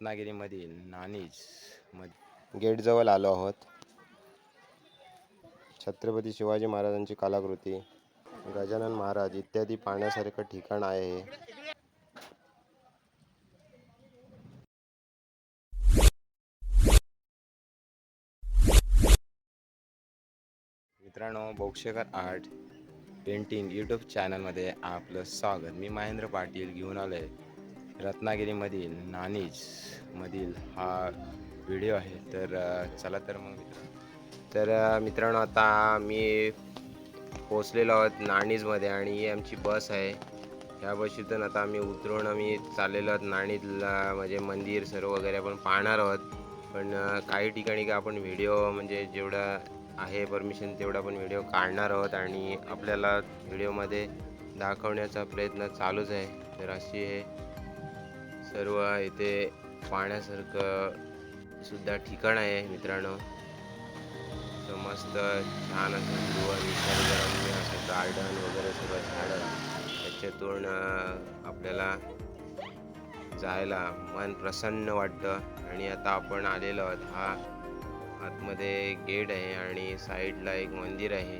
रत्नागिरीमधील नाणीज मध गेटजवळ आलो आहोत. छत्रपती शिवाजी महाराजांची कलाकृती गजानन महाराज इत्यादी पाहण्यासारखं ठिकाण आहे. हे. मित्रांनो बोक्षेकर आर्ट पेंटिंग यूट्यूब चॅनलमध्ये आपलं स्वागत. मी महेंद्र पाटील घेऊन आलो आहे रत्नागिरीमधील नानीजमधील हा व्हिडिओ आहे. तर चला तर मग मित्र तर मित्रांनो आता मी पोचलेलो आहोत नाणीजमध्ये आणि ही आमची बस आहे. ह्या बशीतून आता आम्ही उतरून आम्ही चाललेलो आहोत नाणीजला. म्हणजे मंदिर सर्व वगैरे आपण पाहणार आहोत. पण काही ठिकाणी का आपण व्हिडिओ म्हणजे जेवढा आहे परमिशन तेवढा आपण व्हिडिओ काढणार आहोत आणि आपल्याला व्हिडिओमध्ये दाखवण्याचा प्रयत्न चालूच आहे. तर अशी हे सर्व इथे पाहण्यासारखं सुद्धा ठिकाण आहे मित्रांनो. मस्त छान असं हिरवं निसर्गरम्य असं गार्डन वगैरे सर्व झाडं. त्याच्यातून आपल्याला जायला मन प्रसन्न वाटतं. आणि आता आपण आलेलो आहोत. हा आतमध्ये गेट आहे आणि साईडला एक मंदिर आहे.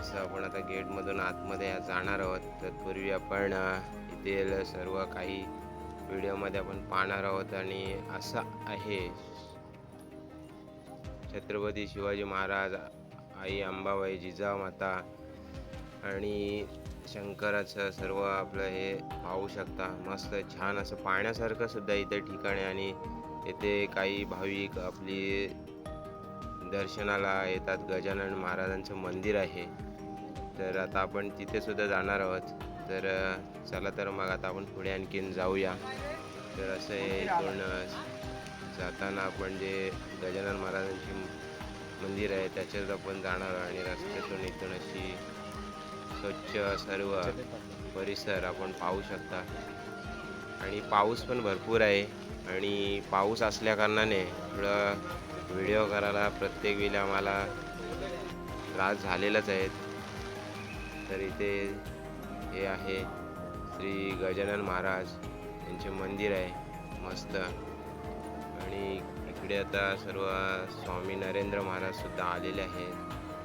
असं आपण आता गेटमधून आतमध्ये जाणार आहोत. तत्पूर्वी आपण इथे सर्व काही व्हिडिओमध्ये आपण पाहणार आहोत आणि असं आहे. छत्रपती शिवाजी महाराज आई अंबाबाई जिजामाता आणि शंकराचं सर्व आपलं हे पाहू शकता. मस्त छान असं पाहण्यासारखं सुद्धा इथे ठिकाण आहे आणि येथे काही भाविक आपली दर्शनाला येतात. गजानन महाराजांचं मंदिर आहे. तर आता आपण तिथे सुद्धा जाणार आहोत. तर चला तर मग आता आपण पुढे आणखीन जाऊया. तर असं हे इथून जाताना आपण जे गजानन महाराजांची मंदिर आहे त्याच्यात आपण जाणार आणि रस्त्यातून इथून अशी स्वच्छ सर्व परिसर आपण पाहू शकता. आणि पाऊस पण भरपूर आहे आणि पाऊस असल्याकारणाने थोडं व्हिडिओ करायला प्रत्येक वेळी आम्हाला त्रास झालेलाच आहे. तर इथे हे आहे. श्री गजानन महाराज. यांचे मंदिर आहे. मस्त. आणि इकडे आता सर्व स्वामी नरेंद्र महाराज सुद्धा आलेले आहेत.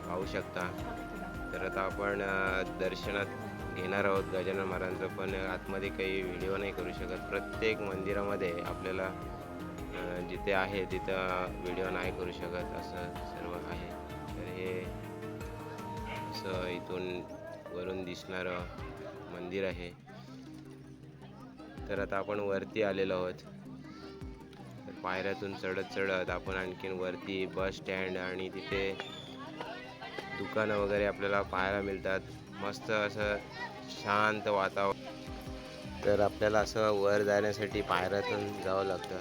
पाहू शकता. तर आता आपण दर्शनात घेणार आहोत गजानन महाराजांचं. पण आतमध्ये काही व्हिडिओ नाही करू शकत. प्रत्येक मंदिरामध्ये आपल्याला जिथे आहे तिथं व्हिडिओ नाही करू शकत. असं सर्व आहे. तर हे असं इथून वरून दिसणारं मंदिर आहे. तर आता आपण वरती आलेलो आहोत. तर पायऱ्यातून चढत चढत आपण आणखीन वरती बस स्टँड आणि तिथे दुकानं वगैरे आपल्याला पाहायला मिळतात. मस्त असं शांत वातावरण. तर आपल्याला असं वर जाण्यासाठी पायऱ्यातून जावं लागतं.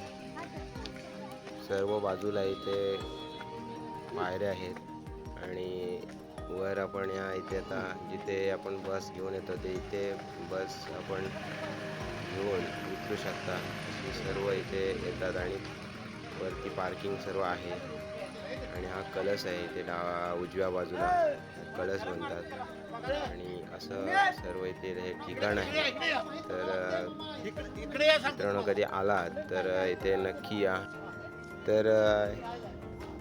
सर्व बाजूला इथे पायऱ्या आहेत आणि वर आपण या इथे आता जिथे आपण बस घेऊन येतो ते इथे बस आपण घेऊन उतरू शकता. सर्व इथे येतात आणि वरती पार्किंग सर्व आहे. आणि हा कलश आहे इथे डावा उजव्या बाजूला. कलश म्हणतात. आणि असं सर्व इथे हे ठिकाण आहे. तर मित्रांनो कधी आलात तर इथे नक्की या. तर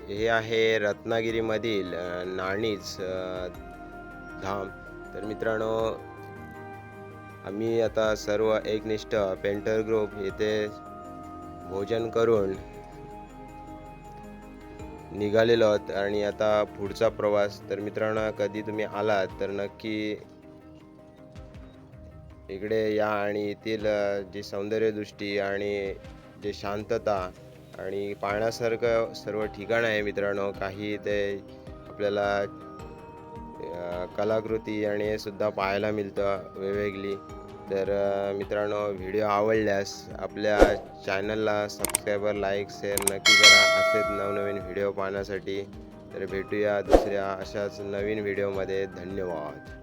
हे आहे रत्नागिरीमधील नाणीच धाम. तर मित्रांनो आम्ही आता सर्व एकनिष्ठ पेंटर ग्रुप येथे भोजन करून निघालेलो आहोत. आणि आता पुढचा प्रवास. तर मित्रांनो कधी तुम्ही आलात तर नक्की इकडे या. आणि येथील जी सौंदर्यदृष्टी आणि जे शांतता आणि पाहण्यासारखं सर्व ठिकाण आहे मित्रांनो. काही ते आपल्याला कलाकृती आणि हे सुद्धा पाहायला मिळतं वेगवेगळी. तर मित्रांनो व्हिडिओ आवडल्यास आपल्या चॅनलला सबस्क्रायबर लाईक शेअर नक्की करा. असेच नवनवीन व्हिडिओ पाहण्यासाठी तर भेटूया दुसऱ्या अशाच नवीन व्हिडिओमध्ये. धन्यवाद.